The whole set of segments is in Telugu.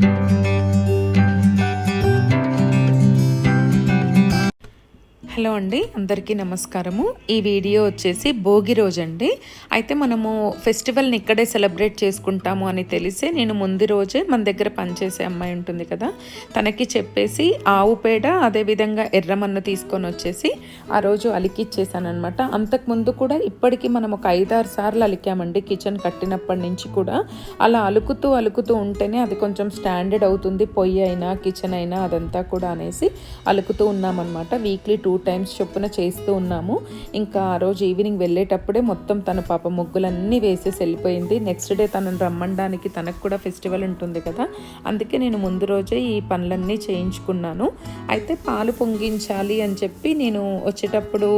you హలో అండి అందరికీ నమస్కారము. ఈ వీడియో వచ్చేసి భోగి రోజు అండి అయితే మనము ఫెస్టివల్ని ఇక్కడే సెలబ్రేట్ చేసుకుంటాము అని తెలిసి నేను ముందు రోజే మన దగ్గర పనిచేసే అమ్మాయి ఉంటుంది కదా తనకి చెప్పేసి ఆవు పేడ అదేవిధంగా ఎర్రమన్ను తీసుకొని వచ్చేసి ఆ రోజు అలికిచ్చేసాను అనమాట అంతకుముందు కూడా ఇప్పటికీ మనం ఒక ఐదారు సార్లు అలికామండి కిచెన్ కట్టినప్పటి నుంచి కూడా. అలా అలుకుతూ అలుకుతూ ఉంటేనే అది కొంచెం స్టాండర్డ్ అవుతుంది పొయ్యి అయినా కిచెన్ అయినా అదంతా కూడా అనేసి అలుకుతూ ఉన్నామన్నమాట. వీక్లీ టూ టైమ్స్ చొప్పున చేస్తూ ఉన్నాము. ఇంకా ఆ రోజు ఈవినింగ్ వెళ్ళేటప్పుడే మొత్తం తన పాప ముగ్గులన్నీ వేసేసి వెళ్ళిపోయింది. నెక్స్ట్ డే తనను రమ్మడానికి తనకు కూడా ఫెస్టివల్ ఉంటుంది కదా. అందుకే నేను ముందు రోజే ఈ పనులన్నీ చేయించుకున్నాను. అయితే పాలు పొంగించాలి అని చెప్పి నేను వచ్చేటప్పుడు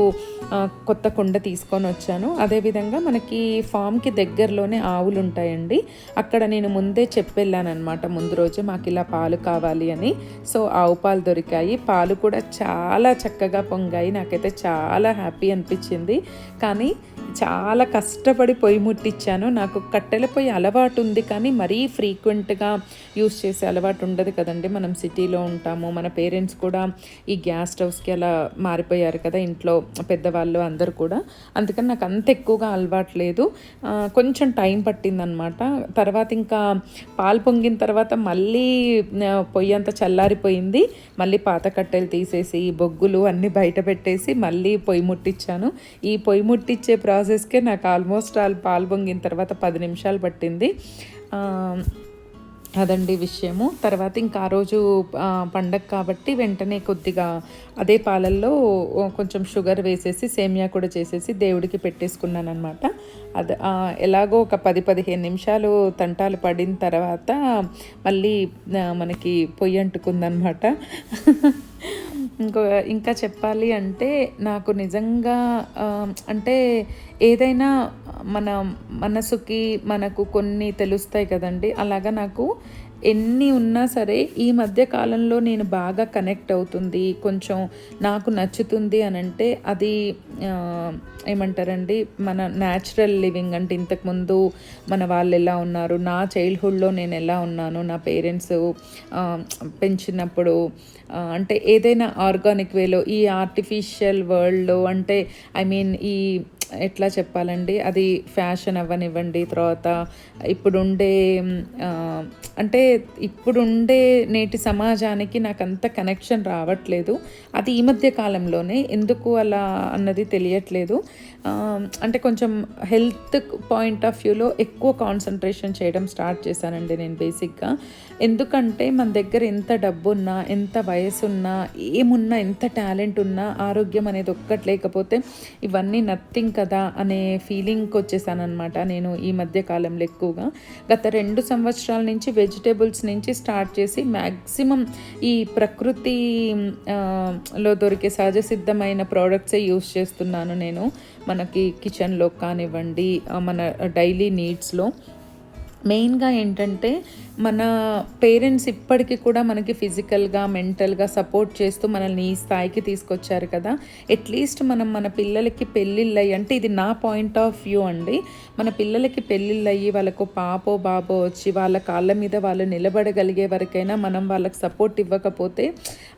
కొత్త కుండ తీసుకొని వచ్చాను. అదేవిధంగా మనకి ఫామ్కి దగ్గరలోనే ఆవులు ఉంటాయండి. అక్కడ నేను ముందే చెప్పెళ్ళానమాట ముందు రోజే మాకు ఇలా పాలు కావాలి అని. సో ఆవు పాలు దొరికాయి. పాలు కూడా చాలా చక్కగా పొంగాయి. నాకైతే చాలా హ్యాపీ అనిపించింది. కానీ చాలా కష్టపడి పొయ్యి ముట్టించాను నాకు కట్టెల పొయ్యి అలవాటు ఉంది కానీ మరీ ఫ్రీక్వెంట్గా యూస్ చేసే అలవాటు ఉండదు కదండి. మనం సిటీలో ఉంటాము. మన పేరెంట్స్ కూడా ఈ గ్యాస్ స్టవ్స్కి అలా మారిపోయారు కదా ఇంట్లో పెద్దవాళ్ళు అందరు కూడా. అందుకని నాకు అంత ఎక్కువగా అలవాటు లేదు. కొంచెం టైం పట్టిందనమాట. తర్వాత ఇంకా పాలు పొంగిన తర్వాత మళ్ళీ పొయ్యి అంతా చల్లారిపోయింది. మళ్ళీ పాత కట్టెలు తీసేసి బొగ్గులు అన్నీ బయట పెట్టేసి మళ్ళీ పొయ్యి ముట్టించాను ఈ పొయ్యి ముట్టించే ప్రాసెస్కే నాకు ఆల్మోస్ట్ ఆల్ పాలు పొంగిన తర్వాత పది నిమిషాలు పట్టింది. అదండి విషయము. తర్వాత ఇంకా ఆ రోజు పండగ కాబట్టి వెంటనే కొద్దిగా అదే పాలల్లో కొంచెం షుగర్ వేసేసి సేమియా కూడా చేసేసి దేవుడికి పెట్టేసుకున్నాను అనమాట అది ఎలాగో ఒక పది పదిహేను నిమిషాలు తంటాలు పడిన తర్వాత మళ్ళీ మనకి పొయ్యి అంటుకుందనమాట ఇంకో ఇంకా చెప్పాలి అంటే నాకు నిజంగా అంటే ఏదైనా మన మనసుకి మనకు కొన్ని తెలుస్తాయి కదండి. అలాగా నాకు ఎన్ని ఉన్నా సరే ఈ మధ్య కాలంలో నేను బాగా కనెక్ట్ అవుతుంది. కొంచెం నాకు నచ్చుతుంది అని అంటే అది ఏమంటారండి? మన న్యాచురల్ లివింగ్ అంటే ఇంతకుముందు మన వాళ్ళు ఎలా ఉన్నారు? నా చైల్డ్హుడ్లో నేను ఎలా ఉన్నాను? నా పేరెంట్స్ పెంచినప్పుడు అంటే ఏదైనా ఆర్గానిక్ వేలో ఈ ఆర్టిఫిషియల్ వరల్డ్లో అంటే ఐ మీన్ ఈ ఎట్లా చెప్పాలండి? అది ఫ్యాషన్ అవ్వనివ్వండి. తర్వాత ఇప్పుడుండే అంటే ఇప్పుడుండే నేటి సమాజానికి నాకు అంత కనెక్షన్ రావట్లేదు. అది ఈ మధ్య కాలంలోనే ఎందుకు అలా అన్నది తెలియట్లేదు. అంటే కొంచెం హెల్త్ పాయింట్ ఆఫ్ వ్యూలో ఎక్కువ కాన్సన్ట్రేషన్ చేయడం స్టార్ట్ చేశానండి నేను బేసిక్గా. ఎందుకంటే మన దగ్గర ఎంత డబ్బు ఉన్నా ఎంత వయసున్నా ఏమున్నా ఎంత టాలెంట్ ఉన్నా ఆరోగ్యం అనేది ఒక్కటి లేకపోతే ఇవన్నీ నథింగ్ కదా అనే ఫీలింగ్కి వచ్చేసానమాట నేను ఈ మధ్య కాలంలో ఎక్కువగా. గత రెండు సంవత్సరాల నుంచి వెజిటేబుల్స్ నుంచి స్టార్ట్ చేసి మ్యాక్సిమం ఈ ప్రకృతి లో దొరికే సహజ సిద్ధమైన ప్రోడక్ట్సే యూస్ చేస్తున్నాను నేను. మనకి కిచెన్లో కానివ్వండి మన డైలీ నీడ్స్లో మెయిన్గా ఏంటంటే మన పేరెంట్స్ ఇప్పటికీ కూడా మనకి ఫిజికల్గా మెంటల్గా సపోర్ట్ చేస్తూ మనల్ని ఈ స్థాయికి తీసుకొచ్చారు కదా. అట్లీస్ట్ మనం మన పిల్లలకి పెళ్ళిళ్ళయ్యి అంటే ఇది నా పాయింట్ ఆఫ్ వ్యూ అండి. మన పిల్లలకి పెళ్ళిళ్ళయ్యి వాళ్ళకు పాపో బాబో వచ్చి వాళ్ళ కాళ్ళ మీద వాళ్ళు నిలబడగలిగే వరకైనా మనం వాళ్ళకి సపోర్ట్ ఇవ్వకపోతే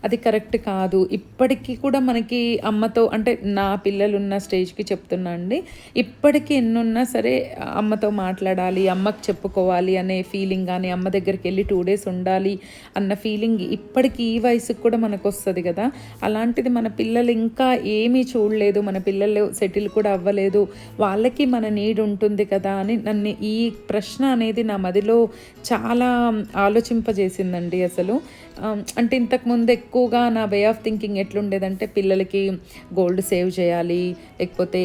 అది కరెక్ట్ కాదు. ఇప్పటికీ కూడా మనకి అమ్మతో అంటే నా పిల్లలు ఉన్న స్టేజ్కి చెప్తున్నా అండి. ఇప్పటికీ ఎన్నున్నా సరే అమ్మతో మాట్లాడాలి అమ్మకు చేసుకోవాలి అనే ఫీలింగ్ కానీ అమ్మ దగ్గరికి వెళ్ళి టూ డేస్ ఉండాలి అన్న ఫీలింగ్ ఇప్పటికీ ఈ వయసుకు కూడా మనకు వస్తుంది కదా. అలాంటిది మన పిల్లలు ఇంకా ఏమీ చూడలేదు మన పిల్లలు సెటిల్ కూడా అవ్వలేదు వాళ్ళకి మన నీడ్ ఉంటుంది కదా అని నన్ను ఈ ప్రశ్న అనేది నా మదిలో చాలా ఆలోచింపజేసిందండి అసలు. అంటే ఇంతకుముందు ఎక్కువగా నా వే ఆఫ్ థింకింగ్ ఎట్లుండేదంటే పిల్లలకి గోల్డ్ సేవ్ చేయాలి లేకపోతే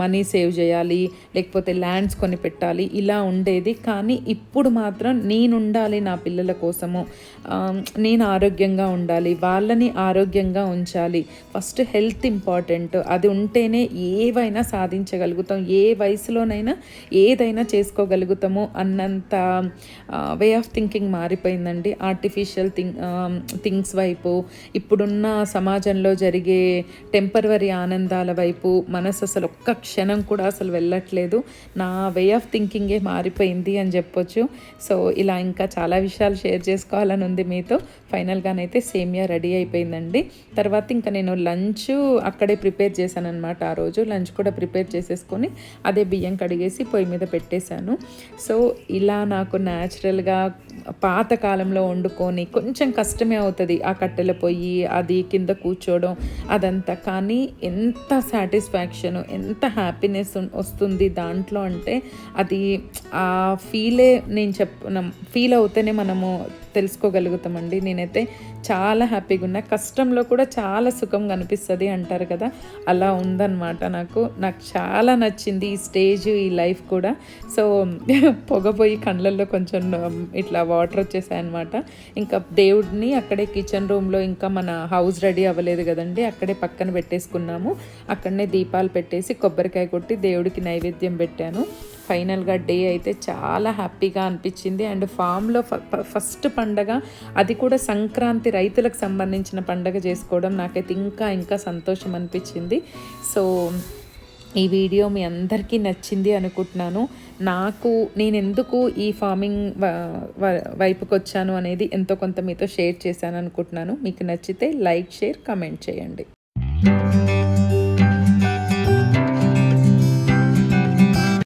మనీ సేవ్ చేయాలి లేకపోతే ల్యాండ్స్ కొని పెట్టాలి ఇలా ఉండేది కానీ ఇప్పుడు మాత్రం నేను ఉండాలి నా పిల్లల కోసము. నేను ఆరోగ్యంగా ఉండాలి వాళ్ళని ఆరోగ్యంగా ఉంచాలి. First health important. అది ఉంటేనే ఏవైనా సాధించగలుగుతాం ఏ వయసులోనైనా ఏదైనా చేసుకోగలుగుతాము అన్నంత వే ఆఫ్ థింకింగ్ మారిపోయిందండి. ఆర్టిఫిషియల్ థింగ్ థింగ్స్ వైపు ఇప్పుడున్న సమాజంలో జరిగే టెంపరవరీ ఆనందాల వైపు మనసు అసలు ఒక్క క్షణం కూడా అసలు వెళ్ళట్లేదు. నా వే ఆఫ్ థింకింగే మారిపోయింది. అని చెప్పొచ్చు. సో ఇలా ఇంకా చాలా విషయాలు షేర్ చేసుకోవాలని ఉంది మీతో. ఫైనల్గానైతే సేమియా రెడీ అయిపోయిందండి. తర్వాత ఇంకా నేను లంచ్ అక్కడే ప్రిపేర్ చేశాను అనమాట ఆ రోజు. లంచ్ కూడా ప్రిపేర్ చేసేసుకొని అదే బియ్యం కడిగేసి పొయ్యి మీద పెట్టేశాను. సో ఇలా నాకు న్యాచురల్గా పాతకాలంలో వండుకొని కొంచెం కష్టమే అవుతుంది ఆ కట్టెల పొయ్యి అది కింద కూర్చోవడం అదంతా. కానీ ఎంత సాటిస్ఫాక్షన్ ఎంత హ్యాపీనెస్ వస్తుంది దాంట్లో అంటే అది ఆ ఫీలే నేను చెప్ ఫీల్ అవుతేనే మనము తెలుసుకోగలుగుతామండి. నేనైతే చాలా హ్యాపీగా ఉన్నా. కష్టంలో కూడా చాలా సుఖం కనిపిస్తుంది అంటారు కదా అలా ఉందన్నమాట నాకు. నాకు చాలా నచ్చింది ఈ స్టేజ్ ఈ లైఫ్ కూడా. సో పొగపోయి కళ్ళల్లో కొంచెం ఇట్లా వాటర్ వచ్చేసాయి అనమాట ఇంకా దేవుడిని అక్కడే కిచెన్ రూమ్లో ఇంకా మన హౌస్ రెడీ అవ్వలేదు కదండి అక్కడే పక్కన పెట్టేసుకున్నాము. అక్కడనే దీపాలు పెట్టేసి కొబ్బరికాయ కొట్టి దేవుడికి నైవేద్యం పెట్టాను. ఫైనల్గా డే అయితే చాలా హ్యాపీగా అనిపించింది. అండ్ ఫామ్లో ఫస్ట్ పండగ అది కూడా సంక్రాంతి రైతులకు సంబంధించిన పండగ చేసుకోవడం నాకైతే ఇంకా ఇంకా సంతోషం అనిపించింది. సో ఈ వీడియో మీ అందరికీ నచ్చింది అనుకుంటున్నాను. నాకు నేను ఎందుకు ఈ ఫార్మింగ్ వైపుకి వచ్చాను అనేది ఎంతో కొంత మీతో షేర్ చేశాను అనుకుంటున్నాను. మీకు నచ్చితే లైక్ షేర్ కమెంట్ చేయండి.